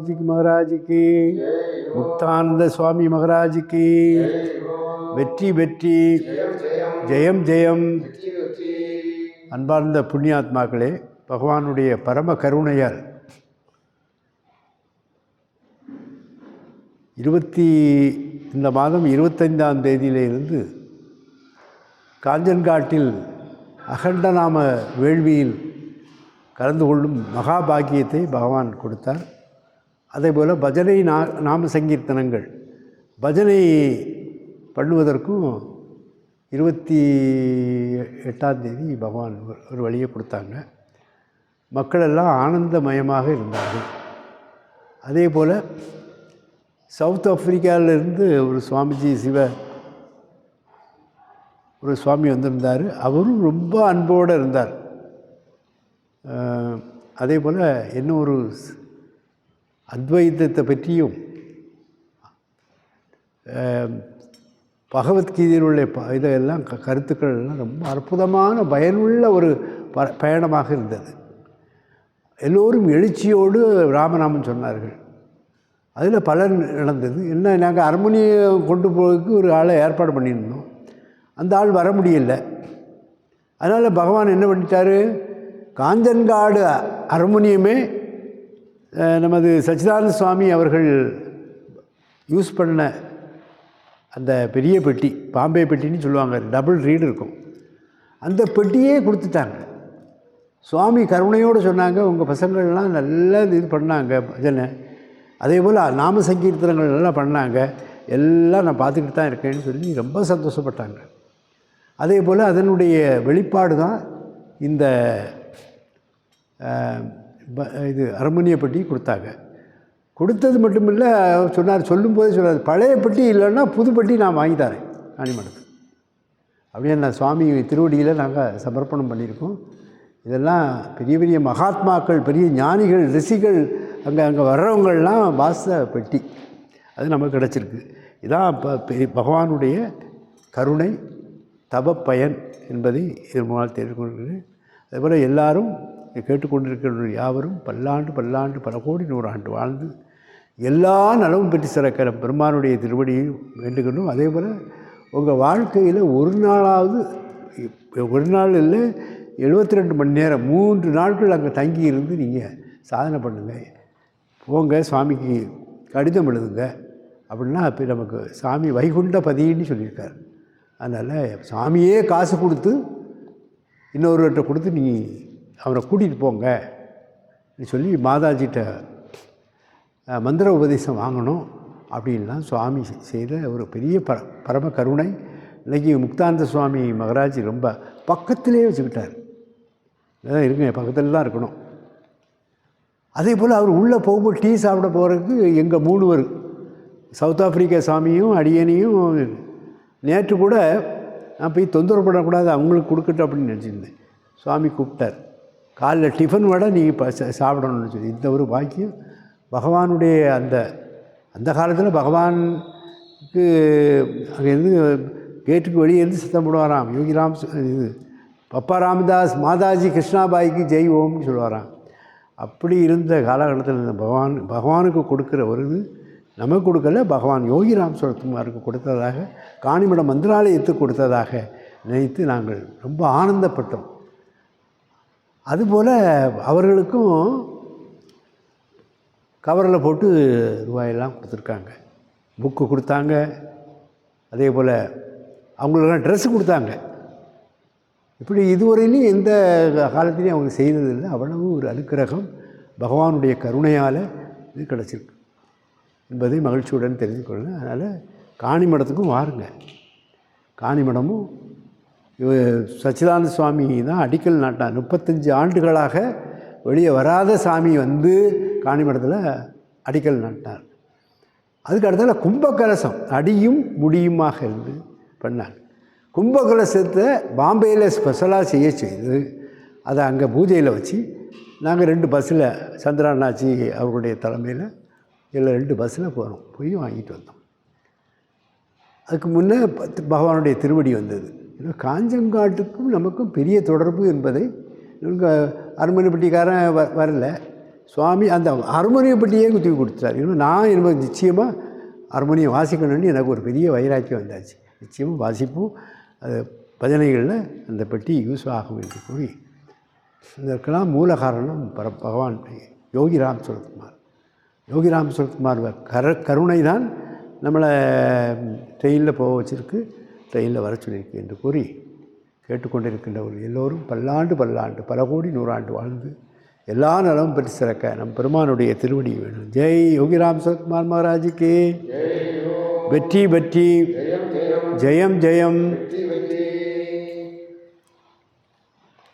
சிங் மகாராஜுக்கு முக்தானந்த சுவாமி மகாராஜுக்கு வெற்றி வெற்றி ஜெயம் ஜெயம் அன்பார்ந்த புண்ணியாத்மாக்களே பகவானுடைய பரம கருணையால் இருபத்தி இந்த மாதம் இருபத்தைந்தாம் தேதியிலிருந்து காஞ்சன்காட்டில் அகண்டநாம வேள்வியில் கலந்து கொள்ளும் மகாபாகியத்தை பகவான் கொடுத்தார். அதேபோல் பஜனை நா நாம சங்கீர்த்தனங்கள். பஜனை பண்ணுவதற்கும் இருபத்தி எட்டாம் தேதி பகவான் ஒரு- வழியை கொடுத்தாங்க. மக்களெல்லாம் ஆனந்தமயமாக இருந்தார்கள். அதே போல் சவுத் ஆஃப்ரிக்காவிலேருந்து ஒரு சுவாமிஜி சிவ ஒரு சுவாமி வந்திருந்தார். அவரும் ரொம்ப அன்போடு இருந்தார். அதே போல் இன்னும் ஒரு அத்வைத்தத்தை அத்வைதத்தை பற்றியும் பகவத்கீதையில் உள்ள ப இதெல்லாம் க கருத்துக்கள் எல்லாம் ரொம்ப அற்புதமான பயனுள்ள ஒரு ப பயணமாக இருந்தது. எல்லோரும் எழுச்சியோடு ராமநாமன் சொன்னார்கள். அதில் பலன் நடந்தது என்ன நாங்கள் அரண்மனையை கொண்டு போகிறதுக்கு ஒரு ஆளை ஏற்பாடு பண்ணியிருந்தோம். அந்த ஆள் வர முடியல. அதனால் பகவான் என்ன பண்ணிட்டாரு? காஞ்சன்காடு அரண்மனையுமே நமது சச்சிதானந்த சுவாமி அவர்கள் யூஸ் பண்ண அந்த பெரிய பெட்டி பாம்பே பெட்டின்னு சொல்லுவாங்க டபுள் ரீடு இருக்கும். அந்த பெட்டியே கொடுத்துட்டாங்க. சுவாமி கருணையோடு சொன்னாங்க உங்கள் பசங்கள்லாம் நல்லா இது பண்ணாங்க பஜனை அதே போல் நாம சங்கீர்த்தனங்கள் நல்லா பண்ணாங்க. எல்லாம் நான் பார்த்துக்கிட்டு தான் இருக்கேன்னு சொல்லி ரொம்ப சந்தோஷப்பட்டாங்க. அதே போல் அதனுடைய வெளிப்பாடு தான் இந்த இது அரமணியப்பட்டி பெட்டி கொடுத்தாங்க. கொடுத்தது மட்டும் இல்லை சொன்னார் சொல்லும்போதே சொன்னார் பழைய பெட்டி இல்லைன்னா புதுப்பட்டி நான் வாங்கி தரேன். காணிமடத்துக்கு அப்படியே நான் சுவாமி திருவடியில் நாங்கள் சமர்ப்பணம் பண்ணியிருக்கோம். இதெல்லாம் பெரிய பெரிய மகாத்மாக்கள் பெரிய ஞானிகள் ரிஷிகள் அங்கே அங்கே வர்றவங்கள்லாம் வாச பெட்டி. அது நமக்கு கிடச்சிருக்கு. இதான் இப்போ பெரிய பகவானுடைய கருணை தப பயன் என்பதை இதன் மூலம் தெரிந்து கொள்கிறேன். அதேபோல் எல்லாரும் இதை கேட்டுக்கொண்டிருக்கிற யாவரும் பல்லாண்டு பல்லாண்டு பல கோடி நூறாண்டு வாழ்ந்து எல்லா நலவும் பெற்று சிறக்கிற பெருமானுடைய திருவடியை வேண்டுகணும் அதே போல் உங்கள் வாழ்க்கையில் ஒரு நாளாவது ஒரு நாள் இல்லை எழுபத்தி ரெண்டு மணி நேரம் மூன்று நாட்கள் அங்கே தங்கி இருந்து நீங்கள் சாதனை பண்ணுங்கள் போங்க சுவாமிக்கு கடிதம் எழுதுங்க. அப்படின்னா அப்போ நமக்கு சாமி வைகுண்ட பதின்னு சொல்லியிருக்கார். அதனால் சாமியே காசு கொடுத்து இன்னொருவர்கிட்ட கொடுத்து நீங்கள் அவரை கூட்டிகிட்டு போங்க. சொல்லி மாதாஜிட்ட மந்திர உபதேசம் வாங்கணும் அப்படின்லாம் சுவாமி செய்த ஒரு பெரிய பர பரம கருணை. இன்றைக்கி முக்தானந்த சுவாமி மகராஜ் ரொம்ப பக்கத்திலே வச்சுக்கிட்டார். அதான் இருக்குங்க பக்கத்தில் தான் இருக்கணும். அதே போல் அவர் உள்ளே போகும்போது டீ சாப்பிட போகிறதுக்கு எங்கள் மூணுவர் சவுத் ஆப்பிரிக்கா சாமியும் அடியனையும் நேற்று கூட நான் போய் தொந்தரவு பண்ணக்கூடாது அவங்களுக்கு கொடுக்கட்டும் அப்படின்னு நினச்சிருந்தேன். சுவாமி கூப்பிட்டார். காலைல டிஃபன் விட நீங்கள் இப்போ சாப்பிடணும்னு சொல்லி. இந்த ஒரு பாக்கியம். பகவானுடைய அந்த அந்த காலத்தில் பகவானுக்கு அங்கேருந்து கேட்டுக்கு வெளியே இருந்து சத்தம் போடுவாராம். யோகிராம் இது பப்பா ராமதாஸ் மாதாஜி கிருஷ்ணாபாய்க்கு ஜெய் ஓம்னு சொல்லுவாராம். அப்படி இருந்த காலகட்டத்தில் இந்த பகவான் பகவானுக்கு கொடுக்குற ஒரு இது நமக்கு கொடுக்கல. பகவான் யோகிராம் சுரத்குமாருக்கு கொடுத்ததாக காணிமட மந்திராலயத்துக்கு கொடுத்ததாக நினைத்து நாங்கள் ரொம்ப ஆனந்தப்பட்டோம். அதுபோல் அவர்களுக்கும் கவரில் போட்டு ரூபாயெல்லாம் கொடுத்துருக்காங்க. புக்கு கொடுத்தாங்க. அதே போல் அவங்களுக்கெல்லாம் ட்ரெஸ்ஸு கொடுத்தாங்க. இப்படி இதுவரையிலையும் எந்த காலத்துலேயும் அவங்க செய்ததில்லை. அவ்வளவு ஒரு அனுக்கிரகம் பகவானுடைய கருணையால் இது கிடச்சிருக்கு. என்பதை மகிழ்ச்சியுடன் தெரிந்து கொள்ளணும் அதனால் காணிமடத்துக்கும் வாருங்க காணிமடமும் மடமும் சச்சிதானந்த சுவாமி தான் அடிக்கல் நாட்டான் முப்பத்தஞ்சு ஆண்டுகளாக வெளியே வராத சாமி வந்து காணிமடத்தில் அடிக்கல் நாட்டார். அதுக்கு அடுத்தால கும்பகலசம் அடியும் முடியுமாக இருந்து பண்ணார். கும்பகலசத்தை பாம்பேயில் ஸ்பெஷலாக செய்ய செய்து அதை அங்கே பூஜையில் வச்சு நாங்கள் ரெண்டு பஸ்ஸில் சந்திராநாச்சி அவருடைய தலைமையில் இதில் ரெண்டு பஸ்ஸில் போகிறோம் போய் வாங்கிட்டு வந்தோம். அதுக்கு முன்னே பத்து- பகவானுடைய திருவடி வந்தது. ஏன்னா காஞ்சங்காட்டுக்கும் நமக்கும் பெரிய தொடர்பு என்பதை அருமனைப்பட்டிக்காரன் வ வரல. சுவாமி அந்த அருமனைப்பட்டியே பெட்டியே குத்தி கொடுத்துட்டார். இன்னும் நான் எனக்கு நிச்சயமாக அருமனையை வாசிக்கணும்னு எனக்கு ஒரு பெரிய வைராக்கியம் வந்தாச்சு. நிச்சயமாக வாசிப்போம். அது பஜனைகளில் அந்த பெட்டி யூஸ் ஆகும் என்று கூறி. இதற்கெல்லாம் மூல காரணம் பர பகவான் யோகிராம் சுரத்குமார் யோகிராம் சுரத்குமார் கர கருணை தான் நம்மளை ட்ரெயினில் போக வச்சுருக்கு. ட்ரெயினில் வர சொல்லியிருக்கு என்று கூறி கேட்டுக்கொண்டிருக்கின்றவர்கள் எல்லோரும் பல்லாண்டு பல்லாண்டு பல கோடி நூறாண்டு வாழ்ந்து எல்லா நலமும் பெற்று சிறக்க நம் பெருமானுடைய திருவடி வேணும். ஜெய் யோகிராம் சுரத்குமார் மகாராஜுக்கு. வெற்றி வெற்றி. ஜெயம் ஜெயம்.